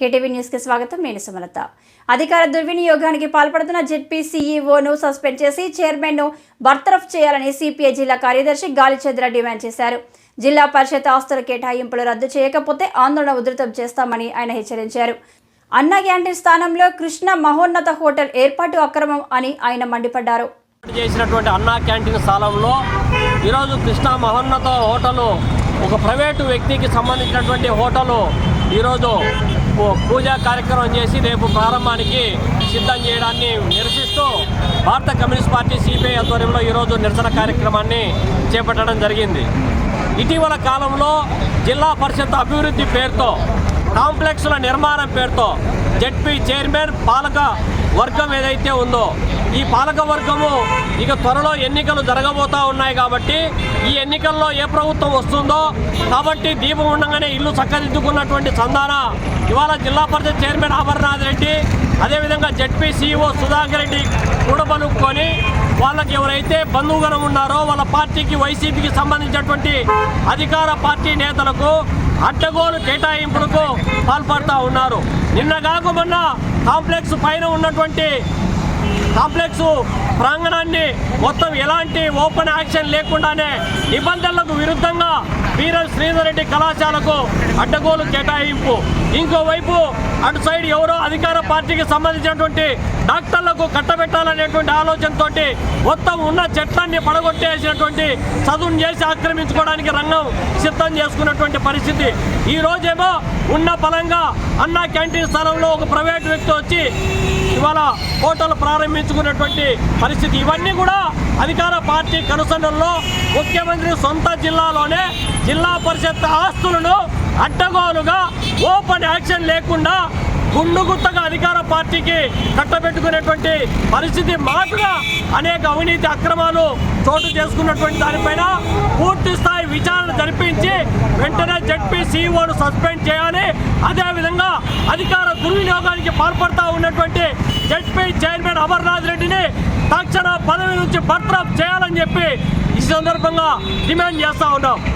KTV న్యూస్కి స్వాగతం. నేను సుమలత. అధికార దుర్వినియోగానికి పాల్పడుతున్న జెడ్పీ సీఈఓను సస్పెండ్ చేసి చైర్మన్ను బర్తరఫ్ చేయాలని సిపిఐ జిల్లా కార్యదర్శి గాలిచంద్ర డిమాండ్ చేశారు. జిల్లా పరిషత్ ఆస్తుల కేటాయింపులు రద్దు చేయకపోతే ఆందోళన ఉధృతం చేస్తామని ఆయన హెచ్చరించారు. అన్న క్యాంటీన్ స్థానంలో కృష్ణ మహోన్నత హోటల్ ఏర్పాటు అక్రమం అని ఆయన మండిపడ్డారు. చేసినటువంటి అన్నా క్యాంటీన్ స్థలంలో ఈరోజు కృష్ణ మహోన్నత హోటలు ఒక ప్రైవేటు వ్యక్తికి సంబంధించినటువంటి హోటలు ఈరోజు పూజా కార్యక్రమం చేసి రేపు ప్రారంభానికి సిద్ధం చేయడాన్ని నిరసిస్తూ భారత కమ్యూనిస్ట్ పార్టీ సిపిఐ ఆధ్వర్యంలో ఈరోజు నిరసన కార్యక్రమాన్ని చేపట్టడం జరిగింది. ఇటీవల కాలంలో జిల్లా పరిషత్ అభివృద్ధి పేరుతో కాంప్లెక్స్ల నిర్మాణం పేరుతో జెడ్పీ చైర్మన్ పాలక వర్గం ఏదైతే ఉందో ఈ పాలక వర్గము ఇక త్వరలో ఎన్నికలు జరగబోతా ఉన్నాయి కాబట్టి ఈ ఎన్నికల్లో ఏ ప్రభుత్వం వస్తుందో కాబట్టి దీపం ఉండగానే ఇల్లు చక్కదిద్దుకున్నటువంటి సంధాన ఇవాళ జిల్లా పరిషత్ చైర్మన్ అమర్నాథ్ రెడ్డి అదేవిధంగా జడ్పీ సీఈఓ సుధాకర్ రెడ్డి కూడబలుక్కొని వాళ్ళకి ఎవరైతే బంధువుగణం ఉన్నారో వాళ్ళ పార్టీకి వైసీపీకి సంబంధించినటువంటి అధికార పార్టీ నేతలకు అడ్డగోలు కేటాయింపులకు పాల్పడతా ఉన్నారు. నిన్న కాకుండా కాంప్లెక్స్ పైన ఉన్నటువంటి కాంప్లెక్స్ ప్రాంగణాన్ని మొత్తం ఎలాంటి ఓపెన్ యాక్షన్ లేకుండానే నిబంధనలకు విరుద్ధంగా వీర శ్రీధర్ రెడ్డి కళాశాలకు అడ్డగోలు కేటాయింపు. ఇంకోవైపు అటు సైడ్ ఎవరో అధికార పార్టీకి సంబంధించినటువంటి డాక్టర్లకు కట్టబెట్టాలనేటువంటి ఆలోచనతోటి మొత్తం ఉన్న చెట్లన్నీ పడగొట్టేసినటువంటి చదువును చేసి ఆక్రమించుకోవడానికి రంగం సిద్ధం చేసుకున్నటువంటి పరిస్థితి. ఈ రోజేమో ఉన్న బలంగా అన్న క్యాంటీన్ స్థలంలో ఒక ప్రైవేట్ వ్యక్తి వచ్చి ఇవాళ హోటల్ ప్రారంభించుకున్నటువంటి పరిస్థితి. ఇవన్నీ కూడా అధికార పార్టీ కనుసన్నల్లో ముఖ్యమంత్రి సొంత జిల్లాలోనే జిల్లా పరిషత్ ఆస్తులను అడ్డగోలుగా ఓపెన్ యాక్షన్ లేకుండా గుండుగుత్తగా అధికార పార్టీకి కట్టబెట్టుకునేటువంటి పరిస్థితి మాటుగా అనేక అవినీతి అక్రమాలు చోటు చేసుకున్నటువంటి దానిపైన పూర్తి స్థాయి విచారణ జరిపించి వెంటనే జడ్పీ సీఈఓను సస్పెండ్ చేయాలి. అదేవిధంగా అధికార దుర్వినియోగానికి పాల్పడతా ఉన్నటువంటి జడ్పీ చైర్మన్ అమర్నాథ్ రెడ్డిని తక్షణ పదవి నుంచి బర్తరఫ్ చేయాలని చెప్పి ఈ సందర్భంగా డిమాండ్ చేస్తా ఉన్నాం.